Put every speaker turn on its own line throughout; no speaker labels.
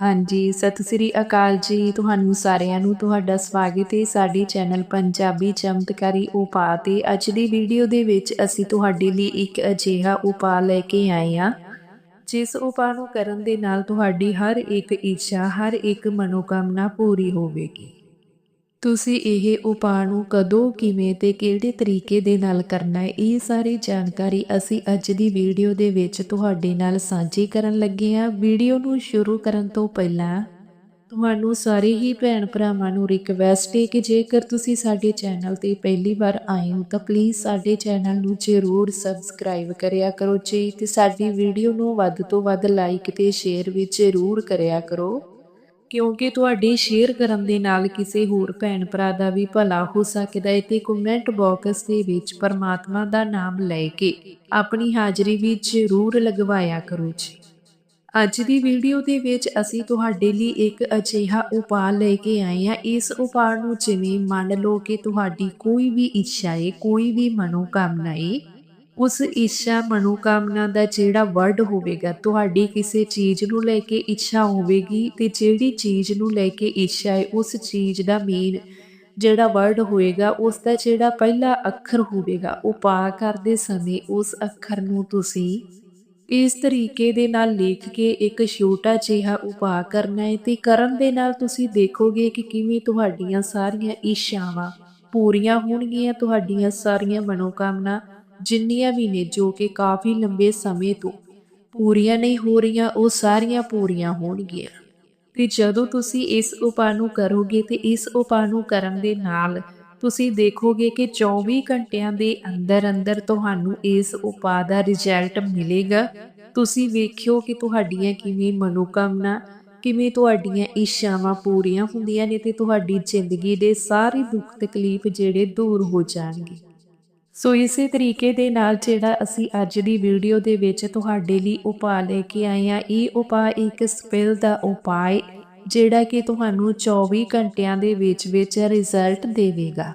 ਹਾਂਜੀ, ਸਤਿ ਸ੍ਰੀ ਅਕਾਲ ਜੀ ਤੁਹਾਨੂੰ ਸਾਰਿਆਂ ਨੂੰ, ਤੁਹਾਡਾ ਸਵਾਗਤ ਹੈ ਸਾਡੇ ਚੈਨਲ ਪੰਜਾਬੀ ਚਮਤਕਾਰੀ ਉਪਾਅ ਤੇ। ਅੱਜ ਦੀ ਵੀਡੀਓ ਦੇ ਵਿੱਚ ਅਸੀਂ ਤੁਹਾਡੇ ਲਈ ਇੱਕ ਅਜਿਹਾ ਉਪਾਅ ਲੈ ਕੇ ਆਏ ਹਾਂ, ਜਿਸ ਉਪਾਅ ਨੂੰ ਕਰਨ ਦੇ ਨਾਲ ਤੁਹਾਡੀ ਹਰ ਇੱਕ ਇੱਛਾ, ਹਰ ਇੱਕ ਮਨੋਕਾਮਨਾ ਪੂਰੀ ਹੋਵੇਗੀ। ਤੁਸੀਂ ਇਹ ਉਪਾਅ ਨੂੰ ਕਦੋਂ, ਕਿਵੇਂ ਤੇ ਕਿਹੜੇ ਤਰੀਕੇ ਦੇ ਨਾਲ ਕਰਨਾ ਹੈ, ਇਹ ਸਾਰੀ ਜਾਣਕਾਰੀ ਅਸੀਂ ਅੱਜ ਦੀ ਵੀਡੀਓ ਦੇ ਵਿੱਚ ਤੁਹਾਡੇ ਨਾਲ ਸਾਂਝੀ ਕਰਨ ਲੱਗੇ ਹਾਂ। ਵੀਡੀਓ ਨੂੰ ਸ਼ੁਰੂ ਕਰਨ ਤੋਂ ਪਹਿਲਾਂ ਤੁਹਾਨੂੰ ਸਾਰੇ ਹੀ ਭੈਣ ਭਰਾਵਾਂ ਨੂੰ ਰਿਕਵੈਸਟ ਹੈ ਕਿ ਜੇਕਰ ਤੁਸੀਂ ਸਾਡੇ ਚੈਨਲ ਤੇ ਪਹਿਲੀ ਵਾਰ ਆਏ ਹੋ ਤਾਂ ਪਲੀਜ਼ ਸਾਡੇ ਚੈਨਲ ਨੂੰ ਜ਼ਰੂਰ ਸਬਸਕ੍ਰਾਈਬ ਕਰਿਆ ਕਰੋ ਜੀ ਤੇ ਸਾਡੀ ਵੀਡੀਓ ਨੂੰ ਵੱਧ ਤੋਂ ਵੱਧ ਲਾਈਕ ਤੇ ਸ਼ੇਅਰ ਵੀ ਜ਼ਰੂਰ ਕਰਿਆ ਕਰੋ। ਕਿਉਂਕਿ ਤੁਹਾਡੇ ਸ਼ੇਅਰ ਕਰਨ ਦੇ ਨਾਲ ਕਿਸੇ ਹੋਰ ਭੈਣ ਭਰਾ ਦਾ ਵੀ ਭਲਾ ਹੋ ਸਕਦਾ ਹੈ ਤੇ ਕਮੈਂਟ ਬਾਕਸ ਦੇ ਵਿੱਚ ਪਰਮਾਤਮਾ ਦਾ ਨਾਮ ਲੈ ਕੇ ਆਪਣੀ ਹਾਜ਼ਰੀ ਵੀ ਜ਼ਰੂਰ ਲਗਵਾਇਆ ਕਰੋ ਜੀ। ਅੱਜ ਦੀ ਵੀਡੀਓ ਦੇ ਵਿੱਚ ਅਸੀਂ ਤੁਹਾਡੇ ਲਈ ਇੱਕ ਅਜਿਹਾ ਉਪਾਅ ਲੈ ਕੇ ਆਏ ਹਾਂ। ਇਸ ਉਪਾਅ ਨੂੰ ਜਿਵੇਂ ਮੰਨ ਲਓ ਕਿ ਤੁਹਾਡੀ ਕੋਈ ਵੀ ਇੱਛਾ ਹੈ, ਕੋਈ ਵੀ ਮਨੋਕਾਮਨਾ ਹੈ ਉਸ ਇੱਛਾ ਮਨੋਕਾਮਨਾ ਦਾ ਜਿਹੜਾ ਵਰਡ ਹੋਵੇਗਾ, ਤੁਹਾਡੀ ਕਿਸੇ ਚੀਜ਼ ਨੂੰ ਲੈ ਕੇ ਇੱਛਾ ਹੋਵੇਗੀ ਤੇ ਜਿਹੜੀ ਚੀਜ਼ ਨੂੰ ਲੈ ਕੇ ਇੱਛਾ ਹੈ, ਉਸ ਚੀਜ਼ ਦਾ ਮੇਨ ਜਿਹੜਾ ਵਰਡ ਹੋਏਗਾ, ਉਸ ਦਾ ਜਿਹੜਾ ਪਹਿਲਾ ਅੱਖਰ ਹੋਵੇਗਾ, ਉਹ ਪਾ ਕਰਦੇ ਸਮੇਂ ਉਸ ਅੱਖਰ ਨੂੰ ਤੁਸੀਂ ਇਸ ਤਰੀਕੇ ਦੇ ਨਾਲ ਲਿਖ ਕੇ ਇੱਕ ਛੋਟਾ ਜਿਹਾ ਉਪਾਅ ਕਰਨਾ ਹੈ ਤੇ ਕਰਨ ਦੇ ਨਾਲ ਤੁਸੀਂ ਦੇਖੋਗੇ ਕਿ ਕਿਵੇਂ ਤੁਹਾਡੀਆਂ ਸਾਰੀਆਂ ਇੱਛਾਵਾਂ ਪੂਰੀਆਂ ਹੋਣਗੀਆਂ, ਤੁਹਾਡੀਆਂ ਸਾਰੀਆਂ ਮਨੋਕਾਮਨਾ ਜਿੰਨੀਆਂ ਵੀ ਨੇ, ਜੋ ਕਿ ਕਾਫੀ ਲੰਬੇ ਸਮੇਂ ਤੋਂ ਪੂਰੀਆਂ ਨਹੀਂ ਹੋ ਰਹੀਆਂ, ਉਹ ਸਾਰੀਆਂ ਪੂਰੀਆਂ ਹੋਣਗੀਆਂ। ਤੇ ਜਦੋਂ ਤੁਸੀਂ ਇਸ ਉਪਾਅ ਨੂੰ ਕਰੋਗੇ ਤੇ ਇਸ ਉਪਾਅ ਨੂੰ ਕਰਨ ਦੇ ਨਾਲ ਤੁਸੀਂ ਦੇਖੋਗੇ ਕਿ 24 ਘੰਟਿਆਂ ਦੇ ਅੰਦਰ ਅੰਦਰ ਤੁਹਾਨੂੰ ਇਸ ਉਪਾਅ ਦਾ ਰਿਜ਼ਲਟ ਮਿਲੇਗਾ। ਤੁਸੀਂ ਵੇਖਿਓ ਕਿ ਤੁਹਾਡੀਆਂ ਕਿਵੇਂ ਮਨੋਕਾਮਨਾ, ਕਿਵੇਂ ਤੁਹਾਡੀਆਂ ਇੱਛਾਵਾਂ ਪੂਰੀਆਂ ਹੁੰਦੀਆਂ ਨੇ ਤੇ ਤੁਹਾਡੀ ਜ਼ਿੰਦਗੀ ਦੇ ਸਾਰੇ ਦੁੱਖ ਤਕਲੀਫ ਜਿਹੜੇ ਦੂਰ ਹੋ ਜਾਣਗੇ। ਸੋ ਇਸੇ ਤਰੀਕੇ ਦੇ ਨਾਲ ਜਿਹੜਾ ਅਸੀਂ ਅੱਜ ਦੀ ਵੀਡੀਓ ਦੇ ਵਿੱਚ ਤੁਹਾਡੇ ਲਈ ਉਪਾਅ ਲੈ ਕੇ ਆਏ ਆ ਇਹ ਉਪਾਅ ਇੱਕ ਸਪੈਲ ਦਾ ਉਪਾਅ ਜਿਹੜਾ ਕਿ ਤੁਹਾਨੂੰ 24 ਘੰਟਿਆਂ ਦੇ ਵਿੱਚ ਵਿੱਚ ਰਿਜ਼ਲਟ ਦੇਵੇਗਾ।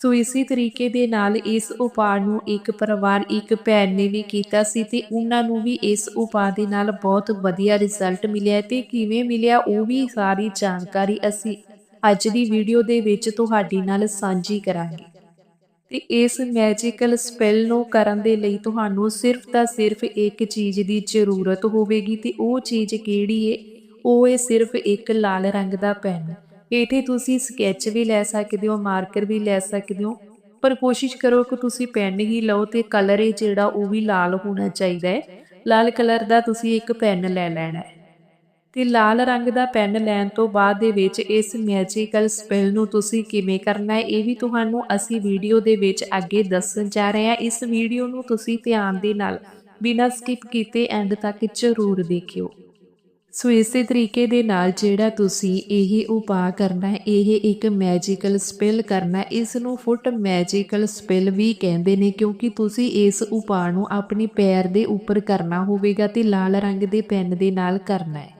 ਸੋ ਇਸੇ ਤਰੀਕੇ ਦੇ ਨਾਲ ਇਸ ਉਪਾਅ ਨੂੰ ਇੱਕ ਪਰਿਵਾਰ, ਇੱਕ ਭੈਣ ਨੇ ਵੀ ਕੀਤਾ ਸੀ ਤੇ ਉਹਨਾਂ ਨੂੰ ਵੀ ਇਸ ਉਪਾਅ ਦੇ ਨਾਲ ਬਹੁਤ ਵਧੀਆ ਰਿਜ਼ਲਟ ਮਿਲਿਆ ਤੇ ਕਿਵੇਂ ਮਿਲਿਆ ਉਹ ਵੀ ਸਾਰੀ ਜਾਣਕਾਰੀ ਅਸੀਂ ਅੱਜ ਦੀ ਵੀਡੀਓ ਦੇ ਵਿੱਚ ਤੁਹਾਡੇ ਨਾਲ ਸਾਂਝੀ ਕਰਾਂਗੇ। ਤੇ ਇਸ ਮੈਜੀਕਲ ਸਪੈਲ ਨੂੰ ਕਰਨ ਦੇ ਲਈ ਤੁਹਾਨੂੰ ਸਿਰਫ ਤਾਂ ਸਿਰਫ ਇੱਕ ਚੀਜ਼ ਦੀ ਜ਼ਰੂਰਤ ਹੋਵੇਗੀ ਤੇ ਉਹ ਚੀਜ਼ ਕਿਹੜੀ ਏ? ਉਹ ਹੈ ਸਿਰਫ ਇੱਕ ਲਾਲ ਰੰਗ ਦਾ ਪੈਨ ਇੱਥੇ ਤੁਸੀਂ ਸਕੈਚ ਵੀ ਲੈ ਸਕਦੇ ਹੋ ਮਾਰਕਰ ਵੀ ਲੈ ਸਕਦੇ ਹੋ, ਪਰ ਕੋਸ਼ਿਸ਼ ਕਰੋ ਕਿ ਤੁਸੀਂ ਪੈਨ ਹੀ ਲਓ ਤੇ ਕਲਰ ਇਹ ਜਿਹੜਾ ਉਹ ਵੀ ਲਾਲ ਹੋਣਾ ਚਾਹੀਦਾ ਹੈ ਲਾਲ ਕਲਰ ਦਾ ਤੁਸੀਂ ਇੱਕ ਪੈਨ ਲੈ ਲੈਣਾ ਹੈ ਤੇ ਲਾਲ ਰੰਗ ਦਾ ਪੈਨ ਲੈਣ ਤੋਂ ਬਾਅਦ ਦੇ ਵਿੱਚ ਇਸ ਮੈਜੀਕਲ ਸਪੈਲ ਨੂੰ ਤੁਸੀਂ ਕਿਵੇਂ ਕਰਨਾ ਹੈ, ਇਹ ਵੀ ਤੁਹਾਨੂੰ ਅਸੀਂ ਵੀਡੀਓ ਦੇ ਵਿੱਚ ਅੱਗੇ ਦੱਸਣ ਜਾ ਰਹੇ ਹਾਂ। ਇਸ ਵੀਡੀਓ ਨੂੰ ਤੁਸੀਂ ਧਿਆਨ ਦੇ ਨਾਲ ਬਿਨਾਂ ਸਕਿਪ ਕੀਤੇ ਐਂਡ ਤੱਕ ਜ਼ਰੂਰ ਦੇਖਿਓ। ਸੋ ਇਸੇ ਤਰੀਕੇ ਦੇ ਨਾਲ ਜਿਹੜਾ ਤੁਸੀਂ ਇਹ ਉਪਾਅ ਕਰਨਾ ਹੈ, ਇਹ ਇੱਕ ਮੈਜੀਕਲ ਸਪੈਲ ਕਰਨਾ ਇਸ ਨੂੰ ਫੁੱਟ ਮੈਜੀਕਲ ਸਪੈਲ ਵੀ ਕਹਿੰਦੇ ਨੇ, ਕਿਉਂਕਿ ਤੁਸੀਂ ਇਸ ਉਪਾਅ ਨੂੰ ਆਪਣੇ ਪੈਰ ਦੇ ਉੱਪਰ ਕਰਨਾ ਹੋਵੇਗਾ ਤੇ ਲਾਲ ਰੰਗ ਦੇ ਪੈਨ ਦੇ ਨਾਲ ਕਰਨਾ ਹੈ।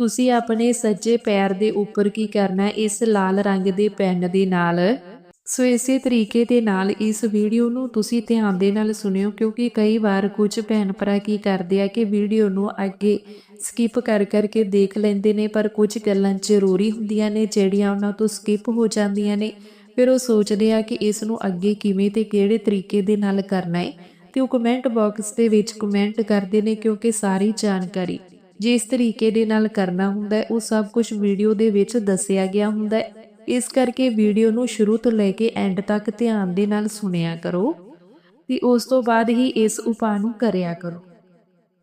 ਤੁਸੀਂ ਆਪਣੇ ਸੱਜੇ ਪੈਰ ਦੇ ਉੱਪਰ ਕੀ ਕਰਨਾ ਇਸ ਲਾਲ ਰੰਗ ਦੇ ਪੈਨ ਦੇ ਨਾਲ। ਸੋ ਇਸੇ ਤਰੀਕੇ ਦੇ ਨਾਲ ਇਸ ਵੀਡੀਓ ਨੂੰ ਤੁਸੀਂ ਧਿਆਨ ਦੇ ਨਾਲ ਸੁਣਿਓ, ਕਿਉਂਕਿ ਕਈ ਵਾਰ ਕੁਝ ਭੈਣ ਭਰਾ ਕੀ ਕਰਦੇ ਆ ਕਿ ਵੀਡੀਓ ਨੂੰ ਅੱਗੇ ਸਕਿਪ ਕਰ ਕਰਕੇ ਦੇਖ ਲੈਂਦੇ ਨੇ, ਪਰ ਕੁਝ ਗੱਲਾਂ ਜ਼ਰੂਰੀ ਹੁੰਦੀਆਂ ਨੇ, ਜਿਹੜੀਆਂ ਉਹਨਾਂ ਤੋਂ ਸਕਿਪ ਹੋ ਜਾਂਦੀਆਂ ਨੇ। ਫਿਰ ਉਹ ਸੋਚਦੇ ਆ ਕਿ ਇਸ ਨੂੰ ਅੱਗੇ ਕਿਵੇਂ ਤੇ ਕਿਹੜੇ ਤਰੀਕੇ ਦੇ ਨਾਲ ਕਰਨਾ ਹੈ। ਤੇ ਉਹ ਕਮੈਂਟ ਬਾਕਸ ਦੇ ਵਿੱਚ ਕਮੈਂਟ ਕਰਦੇ ਨੇ, ਕਿਉਂਕਿ ਸਾਰੀ ਜਾਣਕਾਰੀ ਜਿਸ ਤਰੀਕੇ ਦੇ ਨਾਲ ਕਰਨਾ ਹੁੰਦਾ ਉਹ ਸਭ ਕੁਝ ਵੀਡੀਓ ਦੇ ਵਿੱਚ ਦੱਸਿਆ ਗਿਆ ਹੁੰਦਾ ਇਸ ਕਰਕੇ ਵੀਡੀਓ ਨੂੰ ਸ਼ੁਰੂ ਤੋਂ ਲੈ ਕੇ ਐਂਡ ਤੱਕ ਧਿਆਨ ਦੇ ਨਾਲ ਸੁਣਿਆ ਕਰੋ ਤੇ ਉਸ ਤੋਂ ਬਾਅਦ ਹੀ ਇਸ ਉਪਾਅ ਨੂੰ ਕਰਿਆ ਕਰੋ।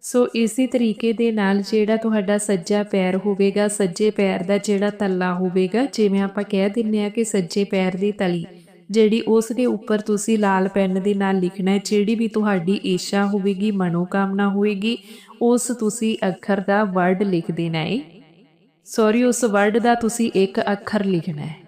ਸੋ ਇਸੇ ਤਰੀਕੇ ਦੇ ਨਾਲ ਜਿਹੜਾ ਤੁਹਾਡਾ ਸੱਜਾ ਪੈਰ ਹੋਵੇਗਾ, ਸੱਜੇ ਪੈਰ ਦਾ ਜਿਹੜਾ ਤੱਲਾ ਹੋਵੇਗਾ, ਜਿਵੇਂ ਆਪਾਂ ਕਹਿ ਦਿੰਨੇ ਆ ਕਿ ਸੱਜੇ ਪੈਰ ਦੀ ਤਲੀ ਜਿਹੜੀ ਉਸ ਦੇ ਉੱਪਰ ਤੁਸੀਂ ਲਾਲ ਪੈਨ ਦੇ ਨਾਲ ਲਿਖਣਾ ਹੈ, ਜਿਹੜੀ ਵੀ ਤੁਹਾਡੀ ਇੱਛਾ ਹੋਵੇਗੀ, ਮਨੋਕਾਮਨਾ ਹੋਵੇਗੀ, ਉਸ ਤੁਸੀਂ ਅੱਖਰ ਦਾ ਵਰਡ ਲਿਖ ਦੇਣਾ ਹੈ। ਸੌਰੀ ਉਸ ਵਰਡ ਦਾ ਤੁਸੀਂ ਇੱਕ ਅੱਖਰ ਲਿਖਣਾ ਹੈ।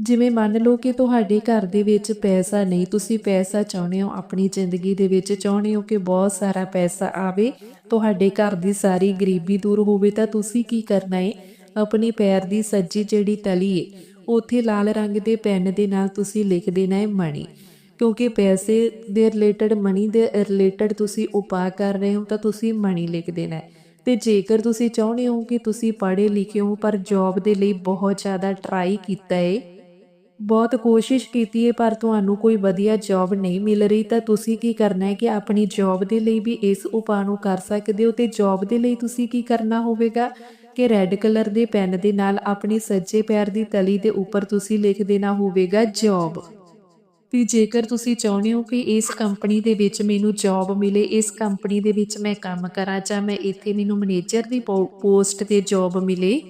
ਜਿਵੇਂ ਮੰਨ ਲਓ ਕਿ ਤੁਹਾਡੇ ਘਰ ਦੇ ਵਿੱਚ ਪੈਸਾ ਨਹੀਂ, ਤੁਸੀਂ ਪੈਸਾ ਚਾਹੁੰਦੇ ਹੋ, ਆਪਣੀ ਜ਼ਿੰਦਗੀ ਦੇ ਵਿੱਚ ਚਾਹੁੰਦੇ ਹੋ ਕਿ ਬਹੁਤ ਸਾਰਾ ਪੈਸਾ ਆਵੇ, ਤੁਹਾਡੇ ਘਰ ਦੀ ਸਾਰੀ ਗਰੀਬੀ ਦੂਰ ਹੋਵੇ, ਤਾਂ ਤੁਸੀਂ ਕੀ ਕਰਨਾ ਹੈ? ਆਪਣੀ ਪੈਰ ਦੀ ਸੱਜੀ ਜਿਹੜੀ ਤਲੀ ਹੈ ਉੱਥੇ ਲਾਲ ਰੰਗ ਦੇ ਪੈਨ ਦੇ ਨਾਲ ਤੁਸੀਂ ਲਿਖ ਦੇਣਾ ਹੈ ਮਣੀ ਕਿਉਂਕਿ ਪੈਸੇ ਦੇ ਰਿਲੇਟਡ ਮਨੀ ਦੇ ਰਿਲੇਟਡ ਤੁਸੀਂ ਉਪਾਅ ਕਰ ਰਹੇ ਹੋ, ਤਾਂ ਤੁਸੀਂ ਮਣੀ ਲਿਖ ਦੇਣਾ ਹੈ। ਤੇ ਜੇਕਰ ਤੁਸੀਂ ਚਾਹੁੰਦੇ ਹੋ ਕਿ ਤੁਸੀਂ ਪੜ੍ਹੇ ਲਿਖੇ ਹੋ, ਪਰ ਜੌਬ ਦੇ ਲਈ ਬਹੁਤ ਜ਼ਿਆਦਾ ਟਰਾਈ ਕੀਤਾ ਹੈ ਬਹੁਤ ਕੋਸ਼ਿਸ਼ ਕੀਤੀ ਹੈ ਪਰ ਤੁਹਾਨੂੰ ਕੋਈ ਵਧੀਆ ਜੌਬ ਨਹੀਂ ਮਿਲ ਰਹੀ, ਤਾਂ ਤੁਸੀਂ ਕੀ ਕਰਨਾ ਹੈ ਕਿ ਆਪਣੀ ਜੌਬ ਦੇ ਲਈ ਵੀ ਇਸ ਉਪਾਅ ਨੂੰ ਕਰ ਸਕਦੇ ਹੋ। ਤੇ ਜੌਬ ਦੇ ਲਈ ਤੁਸੀਂ ਕੀ ਕਰਨਾ ਹੋਵੇਗਾ? ਕਿ ਰੈੱਡ ਕਲਰ ਦੇ ਪੈਨ ਦੇ ਨਾਲ ਆਪਣੇ ਸੱਜੇ ਪੈਰ ਦੀ ਤਲੀ ਦੇ ਉੱਪਰ ਤੁਸੀਂ ਲਿਖ ਦੇਣਾ ਹੋਵੇਗਾ ਜੌਬ ਤੇ ਜੇਕਰ ਤੁਸੀਂ ਚਾਹੁੰਦੇ ਹੋ ਕਿ ਇਸ ਕੰਪਨੀ ਦੇ ਵਿੱਚ ਮੈਨੂੰ ਜੌਬ ਮਿਲੇ, ਇਸ ਕੰਪਨੀ ਦੇ ਵਿੱਚ ਮੈਂ ਕੰਮ ਕਰਾਂ ਜਾਂ ਮੈਂ ਇੱਥੇ ਮੈਨੂੰ ਮੈਨੇਜਰ ਦੀ ਪੋ- ਪੋਸਟ ਤੇ ਜੌਬ ਮਿਲੇ,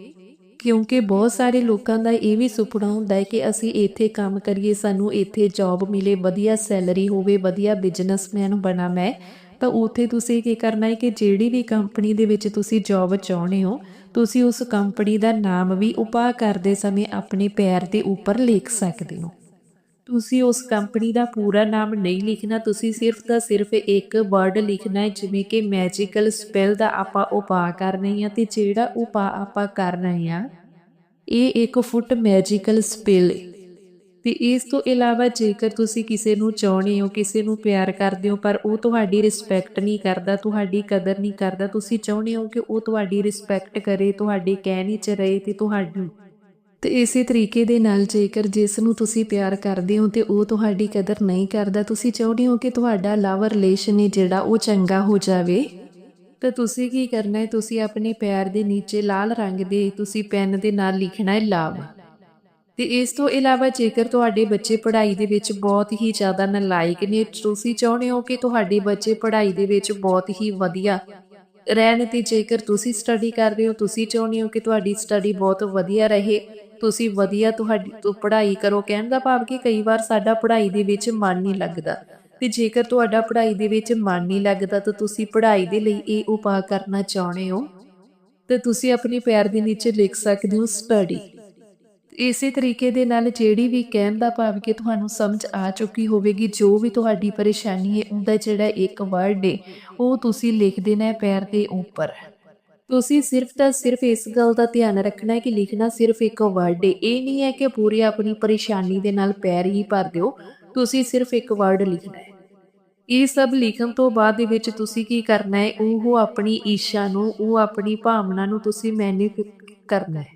ਕਿਉਂਕਿ ਬਹੁਤ ਸਾਰੇ ਲੋਕਾਂ ਦਾ ਇਹ ਵੀ ਸੁਪਨਾ ਹੁੰਦਾ ਹੈ ਕਿ ਅਸੀਂ ਇੱਥੇ ਕੰਮ ਕਰੀਏ, ਸਾਨੂੰ ਇੱਥੇ ਜੌਬ ਮਿਲੇ, ਵਧੀਆ ਸੈਲਰੀ ਹੋਵੇ, ਵਧੀਆ ਬਿਜ਼ਨਸਮੈਨ ਬਣਾ ਮੈਂ, ਤਾਂ ਉੱਥੇ ਤੁਸੀਂ ਕੀ ਕਰਨਾ ਹੈ ਕਿ ਜਿਹੜੀ ਵੀ ਕੰਪਨੀ ਦੇ ਵਿੱਚ ਤੁਸੀਂ ਜੌਬ ਚਾਹੁੰਦੇ ਹੋ ਤੁਸੀਂ ਉਸ ਕੰਪਨੀ ਦਾ ਨਾਮ ਵੀ ਉਪਾਅ ਕਰਦੇ ਸਮੇਂ ਆਪਣੇ ਪੈਰ ਦੇ ਉੱਪਰ ਲਿਖ ਸਕਦੇ ਹੋ। ਤੁਸੀਂ ਉਸ ਕੰਪਨੀ ਦਾ ਪੂਰਾ ਨਾਮ ਨਹੀਂ ਲਿਖਣਾ, ਤੁਸੀਂ ਸਿਰਫ ਤਾਂ ਸਿਰਫ ਇੱਕ ਵਰਡ ਲਿਖਣਾ ਹੈ, ਜਿਵੇਂ ਕਿ ਮੈਜੀਕਲ ਸਪੈਲ ਦਾ ਆਪਾਂ ਉਪਾਅ ਕਰ ਰਹੇ ਹਾਂ ਤੇ ਜਿਹੜਾ ਉਪਾਅ ਆਪਾਂ ਕਰਨਾ ਰਹੇ ਹਾਂ, ਇਹ ਇੱਕ ਫੁੱਟ ਮੈਜੀਕਲ ਸਪੈਲ ਹੈ। ਤੇ ਇਸ ਤੋਂ ਇਲਾਵਾ ਜੇਕਰ ਤੁਸੀਂ ਕਿਸੇ ਨੂੰ ਚਾਹੁੰਦੇ ਹੋ, ਕਿਸੇ ਨੂੰ ਪਿਆਰ ਕਰਦੇ ਹੋ, ਪਰ ਉਹ ਤੁਹਾਡੀ ਰਿਸਪੈਕਟ ਨਹੀਂ ਕਰਦਾ, ਤੁਹਾਡੀ ਕਦਰ ਨਹੀਂ ਕਰਦਾ, ਤੁਸੀਂ ਚਾਹੁੰਦੇ ਹੋ ਕਿ ਉਹ ਤੁਹਾਡੀ ਰਿਸਪੈਕਟ ਕਰੇ, ਤੁਹਾਡੇ ਕਹਿਣੇ 'ਚ ਰਹੇ ਤੇ ਤੁਹਾਡੀ ਤੇ ਇਸੇ ਤਰੀਕੇ ਦੇ ਨਾਲ ਜੇਕਰ ਜਿਸ ਨੂੰ ਤੁਸੀਂ ਪਿਆਰ ਕਰਦੇ ਹੋ ਤੇ ਉਹ ਤੁਹਾਡੀ ਕਦਰ ਨਹੀਂ ਕਰਦਾ, ਤੁਸੀਂ ਚਾਹੁੰਦੇ ਹੋ ਕਿ ਤੁਹਾਡਾ ਲਵ ਰਿਲੇਸ਼ਨ ਹੈ ਜਿਹੜਾ ਉਹ ਚੰਗਾ ਹੋ ਜਾਵੇ, ਤਾਂ ਤੁਸੀਂ ਕੀ ਕਰਨਾ ਹੈ? ਤੁਸੀਂ ਆਪਣੇ ਪੈਰ ਦੇ ਨੀਚੇ ਲਾਲ ਰੰਗ ਦੇ, ਤੁਸੀਂ ਪੈਨ ਦੇ ਨਾਲ ਲਿਖਣਾ ਹੈ ਲਵ ਤੇ ਇਸ ਤੋਂ ਇਲਾਵਾ ਜੇਕਰ ਤੁਹਾਡੇ ਬੱਚੇ ਪੜ੍ਹਾਈ ਦੇ ਵਿੱਚ ਬਹੁਤ ਹੀ ਜ਼ਿਆਦਾ ਨਲਾਇਕ ਨੇ, ਤੁਸੀਂ ਚਾਹੁੰਦੇ ਹੋ ਕਿ ਤੁਹਾਡੇ ਬੱਚੇ ਪੜ੍ਹਾਈ ਦੇ ਵਿੱਚ ਬਹੁਤ ਹੀ ਵਧੀਆ ਰਹਿਣ ਤੇ ਜੇਕਰ ਤੁਸੀਂ ਸਟੱਡੀ ਕਰ ਰਹੇ ਹੋ, ਤੁਸੀਂ ਚਾਹੁੰਦੇ ਹੋ ਕਿ ਤੁਹਾਡੀ ਸਟੱਡੀ ਬਹੁਤ ਵਧੀਆ ਰਹੇ, ਤੁਸੀਂ ਵਧੀਆ ਤੁਹਾਡੀ ਤੋਂ ਪੜ੍ਹਾਈ ਕਰੋ, ਕਹਿਣ ਦਾ ਭਾਵ ਕਿ ਕਈ ਵਾਰ ਸਾਡਾ ਪੜ੍ਹਾਈ ਦੇ ਵਿੱਚ ਮਨ ਨਹੀਂ ਲੱਗਦਾ। ਤੇ ਜੇਕਰ ਤੁਹਾਡਾ ਪੜ੍ਹਾਈ ਦੇ ਵਿੱਚ ਮਨ ਨਹੀਂ ਲੱਗਦਾ, ਤਾਂ ਤੁਸੀਂ ਪੜ੍ਹਾਈ ਦੇ ਲਈ ਇਹ ਉਪਾਅ ਕਰਨਾ ਚਾਹੁੰਦੇ ਹੋ। ਤੇ ਤੁਸੀਂ ਆਪਣੇ ਪੈਰ ਦੇ ਨੀਚੇ ਲਿਖ ਸਕਦੇ ਹੋ ਸਟੱਡੀ ਇਸੇ ਤਰੀਕੇ ਦੇ ਨਾਲ ਜਿਹੜੀ ਵੀ ਕਹਿਣ ਦਾ ਭਾਵ ਕਿ ਤੁਹਾਨੂੰ ਸਮਝ ਆ ਚੁੱਕੀ ਹੋਵੇਗੀ, ਜੋ ਵੀ ਤੁਹਾਡੀ ਪਰੇਸ਼ਾਨੀ ਹੈ, ਉਹਦਾ ਜਿਹੜਾ ਇੱਕ ਵਰਡ ਹੈ ਉਹ ਤੁਸੀਂ ਲਿਖ ਦੇਣਾ ਹੈ ਪੈਰ ਦੇ ਉੱਪਰ। ਤੁਸੀਂ ਸਿਰਫ ਤਾਂ ਸਿਰਫ ਇਸ ਗੱਲ ਦਾ ਧਿਆਨ ਰੱਖਣਾ ਹੈ ਕਿ ਲਿਖਣਾ ਸਿਰਫ ਇੱਕ ਵਰਡ ਹੈ ਇਹ ਨਹੀਂ ਹੈ ਕਿ ਪੂਰੀ ਆਪਣੀ ਪਰੇਸ਼ਾਨੀ ਦੇ ਨਾਲ ਪੈਰ ਹੀ ਭਰ ਦਿਓ, ਤੁਸੀਂ ਸਿਰਫ ਇੱਕ ਵਰਡ ਲਿਖਣਾ ਹੈ। ਇਹ ਸਭ ਲਿਖਣ ਤੋਂ ਬਾਅਦ ਦੇ ਵਿੱਚ ਤੁਸੀਂ ਕੀ ਕਰਨਾ ਹੈ? ਉਹ ਆਪਣੀ ਇੱਛਾ ਨੂੰ, ਉਹ ਆਪਣੀ ਭਾਵਨਾ ਨੂੰ ਤੁਸੀਂ ਮੈਨੀਫੈਕਟ ਕਰਨਾ ਹੈ।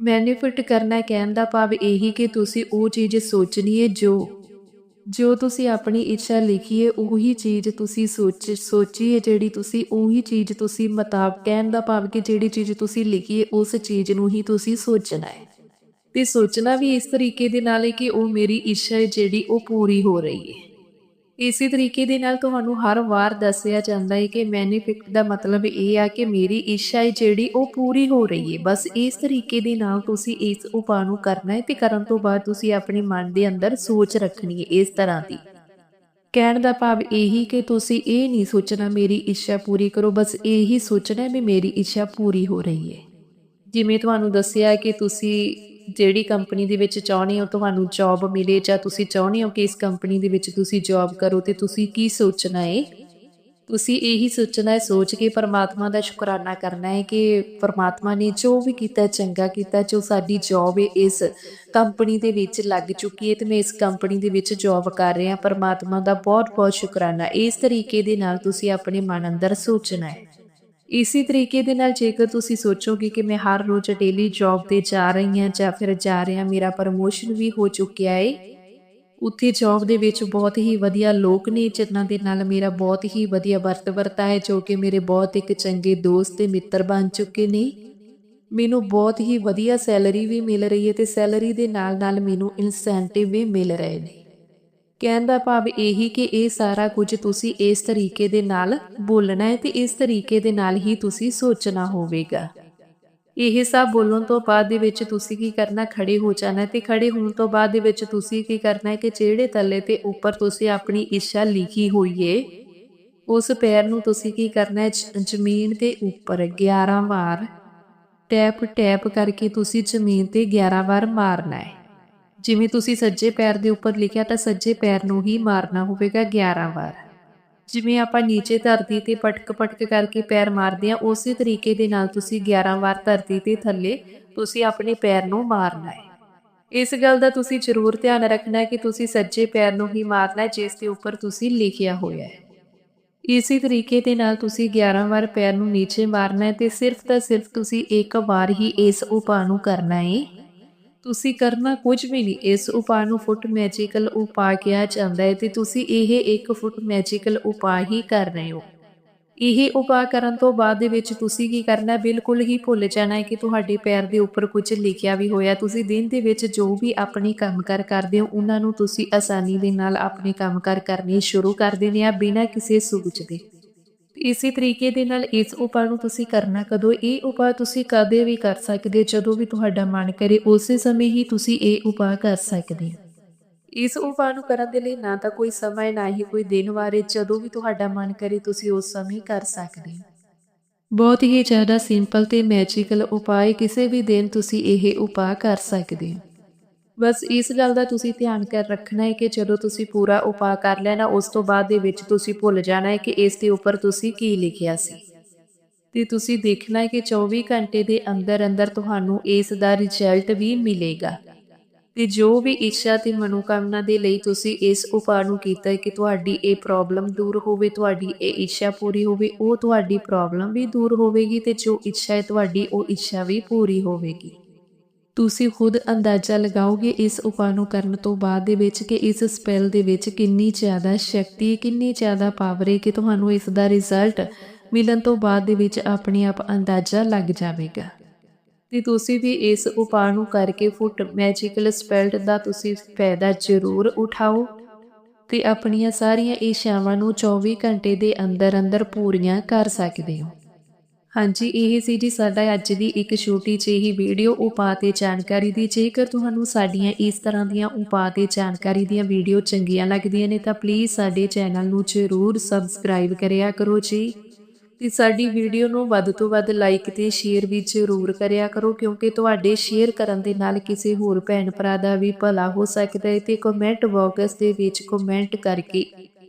ਮੈਨੀਫੈਕਟ ਕਰਨਾ ਕਹਿਣ ਦਾ ਭਾਵ ਇਹੀ ਕਿ ਤੁਸੀਂ ਉਹ ਚੀਜ਼ ਸੋਚਣੀ ਹੈ ਜੋ ਜੋ ਤੁਸੀਂ ਆਪਣੀ ਇੱਛਾ ਲਿਖੀ ਹੈ, ਉਹੀ ਚੀਜ਼ ਤੁਸੀਂ ਸੋਚ, ਸੋਚੀ ਹੈ, ਜਿਹੜੀ ਤੁਸੀਂ ਉਹੀ ਚੀਜ਼ ਤੁਸੀਂ ਮਤਾਬ ਕਹਿਣ ਦਾ ਭਾਵ ਕਿ ਜਿਹੜੀ ਚੀਜ਼ ਤੁਸੀਂ ਲਿਖੀ ਹੈ, ਉਸ ਚੀਜ਼ ਨੂੰ ਹੀ ਤੁਸੀਂ ਸੋਚਣਾ ਹੈ। ਤੇ ਸੋਚਣਾ ਵੀ ਇਸ ਤਰੀਕੇ ਦੇ ਨਾਲ ਹੈ ਕਿ ਉਹ ਮੇਰੀ ਇੱਛਾ ਹੈ ਜਿਹੜੀ ਉਹ ਪੂਰੀ ਹੋ ਰਹੀ ਹੈ। ਇਸੇ ਤਰੀਕੇ ਦੇ ਨਾਲ ਤੁਹਾਨੂੰ ਹਰ ਵਾਰ ਦੱਸਿਆ ਜਾਂਦਾ ਹੈ ਕਿ ਮੈਨੀਫੈਕਟ ਦਾ ਮਤਲਬ ਇਹ ਆ ਕਿ ਮੇਰੀ ਇੱਛਾ ਹੈ ਜਿਹੜੀ ਉਹ ਪੂਰੀ ਹੋ ਰਹੀ ਹੈ। ਬਸ ਇਸ ਤਰੀਕੇ ਦੇ ਨਾਲ ਤੁਸੀਂ ਇਸ ਉਪਾਅ ਨੂੰ ਕਰਨਾ ਹੈ ਤੇ ਕਰਨ ਤੋਂ ਬਾਅਦ ਤੁਸੀਂ ਆਪਣੇ ਮਨ ਦੇ ਅੰਦਰ ਸੋਚ ਰੱਖਣੀ ਹੈ ਇਸ ਤਰ੍ਹਾਂ ਦੀ। ਕਹਿਣ ਦਾ ਭਾਵ ਇਹੀ ਕਿ ਤੁਸੀਂ ਇਹ ਨਹੀਂ ਸੋਚਣਾ ਮੇਰੀ ਇੱਛਾ ਪੂਰੀ ਕਰੋ, ਬਸ ਇਹੀ ਸੋਚਣਾ ਵੀ ਮੇਰੀ ਇੱਛਾ ਪੂਰੀ ਹੋ ਰਹੀ ਹੈ। ਜਿਵੇਂ ਤੁਹਾਨੂੰ ਦੱਸਿਆ ਕਿ ਤੁਸੀਂ ਜਿਹੜੀ ਕੰਪਨੀ ਦੇ ਵਿੱਚ ਚਾਹੁੰਦੇ ਹੋ, ਤੁਹਾਨੂੰ ਜੌਬ ਮਿਲੇ ਜਾਂ ਤੁਸੀਂ ਚਾਹੁੰਦੇ ਹੋ ਕਿ ਇਸ ਕੰਪਨੀ ਦੇ ਵਿੱਚ ਤੁਸੀਂ ਜੌਬ ਕਰੋ, ਤੇ ਤੁਸੀਂ ਕੀ ਸੋਚਣਾ ਹੈ ਤੁਸੀਂ ਇਹੀ ਸੋਚਣਾ ਹੈ ਸੋਚ ਕੇ ਪਰਮਾਤਮਾ ਦਾ ਸ਼ੁਕਰਾਨਾ ਕਰਨਾ ਹੈ ਕਿ ਪਰਮਾਤਮਾ ਨੇ ਜੋ ਵੀ ਕੀਤਾ, ਚੰਗਾ ਕੀਤਾ, ਜੋ ਸਾਡੀ ਜੌਬ ਹੈ ਇਸ ਕੰਪਨੀ ਦੇ ਵਿੱਚ ਲੱਗ ਚੁੱਕੀ ਹੈ ਤੇ ਮੈਂ ਇਸ ਕੰਪਨੀ ਦੇ ਵਿੱਚ ਜੌਬ ਕਰ ਰਿਹਾ। ਪਰਮਾਤਮਾ ਦਾ ਬਹੁਤ ਬਹੁਤ ਸ਼ੁਕਰਾਨਾ। ਇਸ ਤਰੀਕੇ ਦੇ ਨਾਲ ਤੁਸੀਂ ਆਪਣੇ ਮਨ ਅੰਦਰ ਸੋਚਣਾ ਹੈ ਇਸੇ ਤਰੀਕੇ ਦੇ ਨਾਲ ਜੇਕਰ ਤੁਸੀਂ ਸੋਚੋਗੇ ਕਿ ਮੈਂ ਹਰ ਰੋਜ਼ ਡੇਲੀ ਜੌਬ ਤੇ ਜਾ ਰਹੀ ਹਾਂ ਜਾਂ ਫਿਰ ਜਾ ਰਿਹਾ, ਮੇਰਾ ਪ੍ਰਮੋਸ਼ਨ ਵੀ ਹੋ ਚੁੱਕਿਆ ਏ, ਉੱਥੇ ਜੌਬ ਦੇ ਵਿੱਚ ਬਹੁਤ ਹੀ ਵਧੀਆ ਲੋਕ ਨੇ, ਜਿਨ੍ਹਾਂ ਦੇ ਨਾਲ ਮੇਰਾ ਬਹੁਤ ਹੀ ਵਧੀਆ ਵਰਤਵਰਤਾ ਹੈ, ਜੋ ਕਿ ਮੇਰੇ ਬਹੁਤ ਇੱਕ ਚੰਗੇ ਦੋਸਤ ਤੇ ਮਿੱਤਰ ਬਣ ਚੁੱਕੇ ਨੇ। ਮੈਨੂੰ ਬਹੁਤ ਹੀ ਵਧੀਆ ਸੈਲਰੀ ਵੀ ਮਿਲ ਰਹੀ ਹੈ ਤੇ ਸੈਲਰੀ ਦੇ ਨਾਲ ਨਾਲ ਮੈਨੂੰ ਇਨਸੈਂਟਿਵ ਵੀ ਮਿਲ ਰਹੇ ਨੇ। ਕਹਿਣ ਦਾ ਭਾਵ ਇਹੀ ਕਿ ਇਹ ਸਾਰਾ ਕੁਝ ਤੁਸੀਂ ਇਸ ਤਰੀਕੇ ਦੇ ਨਾਲ ਬੋਲਣਾ ਹੈ ਤੇ ਇਸ ਤਰੀਕੇ ਦੇ ਨਾਲ ਹੀ ਤੁਸੀਂ ਸੋਚਣਾ ਹੋਵੇਗਾ। ਇਹ ਸਭ ਬੋਲਣ ਤੋਂ ਬਾਅਦ ਦੇ ਵਿੱਚ ਤੁਸੀਂ ਕੀ ਕਰਨਾ? ਖੜੇ ਹੋ ਜਾਣਾ ਹੈ ਤੇ ਖੜੇ ਹੋਣ ਤੋਂ ਬਾਅਦ ਦੇ ਵਿੱਚ ਤੁਸੀਂ ਕੀ ਕਰਨਾ ਹੈ ਕਿ ਜਿਹੜੇ ਤੱਲੇ ਤੇ ਉੱਪਰ ਤੁਸੀਂ ਆਪਣੀ ਇੱਛਾ ਲਿਖੀ ਹੋਈ ਏ। ਉਸ ਪੈਰ ਨੂੰ ਤੁਸੀਂ ਕੀ ਕਰਨਾ ਹੈ? ਜ਼ਮੀਨ ਦੇ ਉੱਪਰ 11 ਵਾਰ ਟੈਪ ਟੈਪ ਕਰਕੇ ਤੁਸੀਂ ਜ਼ਮੀਨ ਤੇ 11 ਵਾਰ ਮਾਰਨਾ ਹੈ। ਜਿਵੇਂ ਤੁਸੀਂ ਸੱਜੇ ਪੈਰ ਦੇ ਉੱਪਰ ਲਿਖਿਆ ਤਾਂ ਸੱਜੇ ਪੈਰ ਨੂੰ ਹੀ ਮਾਰਨਾ ਹੋਵੇਗਾ 11 ਵਾਰ। ਜਿਵੇਂ ਆਪਾਂ ਨੀਚੇ ਧਰਤੀ ਤੇ ਪਟਕ ਪਟਕ ਕਰਕੇ ਪੈਰ ਮਾਰਦੇ ਆ ਉਸੇ ਤਰੀਕੇ ਦੇ ਨਾਲ ਤੁਸੀਂ 11 ਵਾਰ ਧਰਤੀ ਤੇ ਥੱਲੇ ਤੁਸੀਂ ਆਪਣੇ ਪੈਰ ਨੂੰ ਮਾਰਨਾ ਹੈ। ਇਸ ਗੱਲ ਦਾ ਤੁਸੀਂ ਜ਼ਰੂਰ ਧਿਆਨ ਰੱਖਣਾ ਹੈ ਕਿ ਤੁਸੀਂ ਸੱਜੇ ਪੈਰ ਨੂੰ ਹੀ ਮਾਰਨਾ ਹੈ, ਜਿਸ ਦੇ ਉੱਪਰ ਤੁਸੀਂ ਲਿਖਿਆ ਹੋਇਆ ਹੈ। ਇਸੇ ਤਰੀਕੇ ਦੇ ਨਾਲ ਤੁਸੀਂ 11 ਵਾਰ ਪੈਰ ਨੂੰ ਨੀਚੇ ਮਾਰਨਾ ਹੈ ਤੇ ਸਿਰਫ ਤਾਂ ਸਿਰਫ ਤੁਸੀਂ ਇੱਕ ਵਾਰ ਹੀ ਇਸ ਉਪਾਅ ਨੂੰ ਕਰਨਾ ਹੈ। ਤੁਸੀਂ ਕਰਨਾ ਕੁਝ ਵੀ ਨਹੀਂ। ਇਸ ਉਪਾਅ ਨੂੰ ਫੁੱਟ ਮੈਜੀਕਲ ਉਪਾਅ ਕਿਹਾ ਜਾਂਦਾ ਹੈ ਤੇ ਤੁਸੀਂ ਇਹ ਇੱਕ ਫੁੱਟ ਮੈਜੀਕਲ ਉਪਾਅ ਹੀ ਕਰ ਰਹੇ ਹੋ। ਇਹ ਉਪਾਅ ਕਰਨ ਤੋਂ ਬਾਅਦ ਦੇ ਵਿੱਚ ਤੁਸੀਂ ਕੀ ਕਰਨਾ, ਬਿਲਕੁਲ ਹੀ ਭੁੱਲ ਜਾਣਾ ਹੈ ਕਿ ਤੁਹਾਡੇ ਪੈਰ ਦੇ ਉੱਪਰ ਕੁਝ ਲਿਖਿਆ ਵੀ ਹੋਇਆ। ਤੁਸੀਂ ਦਿਨ ਦੇ ਵਿੱਚ ਜੋ ਵੀ ਆਪਣੇ ਕੰਮਕਾਰ ਕਰਦੇ ਹੋ, ਉਹਨਾਂ ਨੂੰ ਤੁਸੀਂ ਆਸਾਨੀ ਦੇ ਨਾਲ ਆਪਣੇ ਕੰਮਕਾਰ ਕਰਨੇ ਸ਼ੁਰੂ ਕਰ ਦੇਣੇ ਆ ਬਿਨਾਂ ਕਿਸੇ ਸੋਚ ਦੇ। ਇਸੇ ਤਰੀਕੇ ਦੇ ਨਾਲ ਇਸ ਉਪਾਅ ਨੂੰ ਤੁਸੀਂ ਕਰਨਾ ਕਦੋਂ, ਇਹ ਉਪਾਅ ਤੁਸੀਂ ਕਦੇ ਵੀ ਕਰ ਸਕਦੇ ਜਦੋਂ ਵੀ ਤੁਹਾਡਾ ਮਨ ਕਰੇ, ਉਸੇ ਸਮੇਂ ਹੀ ਤੁਸੀਂ ਇਹ ਉਪਾਅ ਕਰ ਸਕਦੇ ਹੋ। ਇਸ ਉਪਾਅ ਨੂੰ ਕਰਨ ਦੇ ਲਈ ਨਾ ਤਾਂ ਕੋਈ ਸਮਾਂ, ਨਾ ਹੀ ਕੋਈ ਦਿਨ ਵਾਰੇ, ਜਦੋਂ ਵੀ ਤੁਹਾਡਾ ਮਨ ਕਰੇ, ਤੁਸੀਂ ਉਸ ਸਮੇਂ ਕਰ ਸਕਦੇ ਹੋ। ਬਹੁਤ ਹੀ ਜ਼ਿਆਦਾ ਸਿੰਪਲ ਤੇ ਮੈਜੀਕਲ ਉਪਾਅ ਕਿਸੇ ਵੀ ਦਿਨ ਤੁਸੀਂ ਇਹ ਉਪਾਅ ਕਰ ਸਕਦੇ ਹੋ। ਬਸ ਇਸ ਗੱਲ ਦਾ ਤੁਸੀਂ ਧਿਆਨ ਕਰ ਰੱਖਣਾ ਹੈ ਕਿ ਜਦੋਂ ਤੁਸੀਂ ਪੂਰਾ ਉਪਾਅ ਕਰ ਲੈਣਾ, ਉਸ ਤੋਂ ਬਾਅਦ ਦੇ ਵਿੱਚ ਤੁਸੀਂ ਭੁੱਲ ਜਾਣਾ ਹੈ ਕਿ ਇਸ ਦੇ ਉੱਪਰ ਤੁਸੀਂ ਕੀ ਲਿਖਿਆ ਸੀ। ਤੇ ਤੁਸੀਂ ਦੇਖਣਾ ਹੈ ਕਿ 24 ਘੰਟੇ ਦੇ ਅੰਦਰ ਅੰਦਰ ਤੁਹਾਨੂੰ ਇਸ ਦਾ ਰਿਜ਼ਲਟ ਵੀ ਮਿਲੇਗਾ। ਤੇ ਜੋ ਵੀ ਇੱਛਾ ਤੇ ਮਨੋਕਾਮਨਾ ਦੇ ਲਈ ਤੁਸੀਂ ਇਸ ਉਪਾਅ ਨੂੰ ਕੀਤਾ ਹੈ ਕਿ ਤੁਹਾਡੀ ਇਹ ਪ੍ਰੋਬਲਮ ਦੂਰ ਹੋਵੇ, ਤੁਹਾਡੀ ਇਹ ਇੱਛਾ ਪੂਰੀ ਹੋਵੇ, ਉਹ ਤੁਹਾਡੀ ਪ੍ਰੋਬਲਮ ਵੀ ਦੂਰ ਹੋਵੇਗੀ ਤੇ ਜੋ ਇੱਛਾ ਹੈ ਤੁਹਾਡੀ ਉਹ ਇੱਛਾ ਵੀ ਪੂਰੀ ਹੋਵੇਗੀ। ਤੁਸੀਂ ਖੁਦ ਅੰਦਾਜ਼ਾ ਲਗਾਓਗੇ ਇਸ ਉਪਾਅ ਨੂੰ ਕਰਨ ਤੋਂ ਬਾਅਦ ਦੇ ਵਿੱਚ ਕਿ ਇਸ ਸਪੈਲ ਦੇ ਵਿੱਚ ਕਿੰਨੀ ਜ਼ਿਆਦਾ ਸ਼ਕਤੀ ਹੈ ਕਿੰਨੀ ਜ਼ਿਆਦਾ ਪਾਵਰ ਹੈ ਕਿ ਤੁਹਾਨੂੰ ਇਸ ਦਾ ਰਿਜ਼ਲਟ ਮਿਲਣ ਤੋਂ ਬਾਅਦ ਦੇ ਵਿੱਚ ਆਪਣੇ ਆਪ ਅੰਦਾਜ਼ਾ ਲੱਗ ਜਾਵੇਗਾ। ਤੇ ਤੁਸੀਂ ਵੀ ਇਸ ਉਪਾਅ ਨੂੰ ਕਰਕੇ ਫੁੱਟ ਮੈਜੀਕਲ ਸਪੈਲਟ ਦਾ ਤੁਸੀਂ ਫਾਇਦਾ ਜ਼ਰੂਰ ਉਠਾਓ ਤੇ ਆਪਣੀਆਂ ਸਾਰੀਆਂ ਇੱਛਾਵਾਂ ਨੂੰ 24 ਘੰਟੇ ਦੇ ਅੰਦਰ ਅੰਦਰ ਪੂਰੀਆਂ ਕਰ ਸਕਦੇ ਹੋ। ਹਾਂਜੀ, ਇਹ ਸੀ ਜੀ ਸਾਡਾ ਅੱਜ ਦੀ ਇੱਕ ਛੋਟੀ ਜਿਹੀ ਵੀਡੀਓ। ਉਪਾਅ ਤੇ ਜਾਣਕਾਰੀ ਦੀ। ਜੇਕਰ ਤੁਹਾਨੂੰ ਸਾਡੀਆਂ ਇਸ ਤਰ੍ਹਾਂ ਦੀਆਂ ਉਪਾਅ ਤੇ ਜਾਣਕਾਰੀ ਦੀਆਂ ਵੀਡੀਓ ਚੰਗੀਆਂ ਲੱਗਦੀਆਂ ਨੇ, ਤਾਂ ਪਲੀਜ਼ ਸਾਡੇ ਚੈਨਲ ਨੂੰ ਜ਼ਰੂਰ ਸਬਸਕ੍ਰਾਈਬ ਕਰਿਆ ਕਰੋ ਜੀ। ਤੇ ਸਾਡੀ ਵੀਡੀਓ ਨੂੰ ਵੱਧ ਤੋਂ ਵੱਧ ਲਾਈਕ ਤੇ ਸ਼ੇਅਰ ਵੀ ਜ਼ਰੂਰ ਕਰਿਆ ਕਰੋ, ਕਿਉਂਕਿ ਤੁਹਾਡੇ ਸ਼ੇਅਰ ਕਰਨ ਦੇ ਨਾਲ ਕਿਸੇ ਹੋਰ ਭੈਣ ਭਰਾ ਦਾ ਵੀ ਭਲਾ ਹੋ ਸਕਦਾ ਹੈ ਤੇ ਕਮੈਂਟ ਬਾਕਸ ਦੇ ਵਿੱਚ ਕਮੈਂਟ ਕਰਕੇ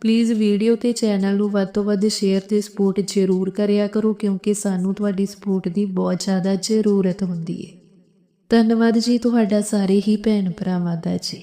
ਪਲੀਜ਼ ਵੀਡੀਓ ਤੇ ਚੈਨਲ ਨੂੰ ਵੱਧ ਤੋਂ ਵੱਧ ਸ਼ੇਅਰ ਤੇ ਸਪੋਰਟ ਜ਼ਰੂਰ ਕਰਿਆ ਕਰੋ ਕਿਉਂਕਿ ਸਾਨੂੰ ਤੁਹਾਡੀ ਸਪੋਰਟ ਦੀ ਬਹੁਤ ਜ਼ਿਆਦਾ ਜ਼ਰੂਰਤ ਹੁੰਦੀ ਹੈ। ਧੰਨਵਾਦ ਜੀ ਤੁਹਾਡਾ ਸਾਰੇ ਹੀ ਭੈਣ ਭਰਾਵਾਂ ਦਾ ਜੀ।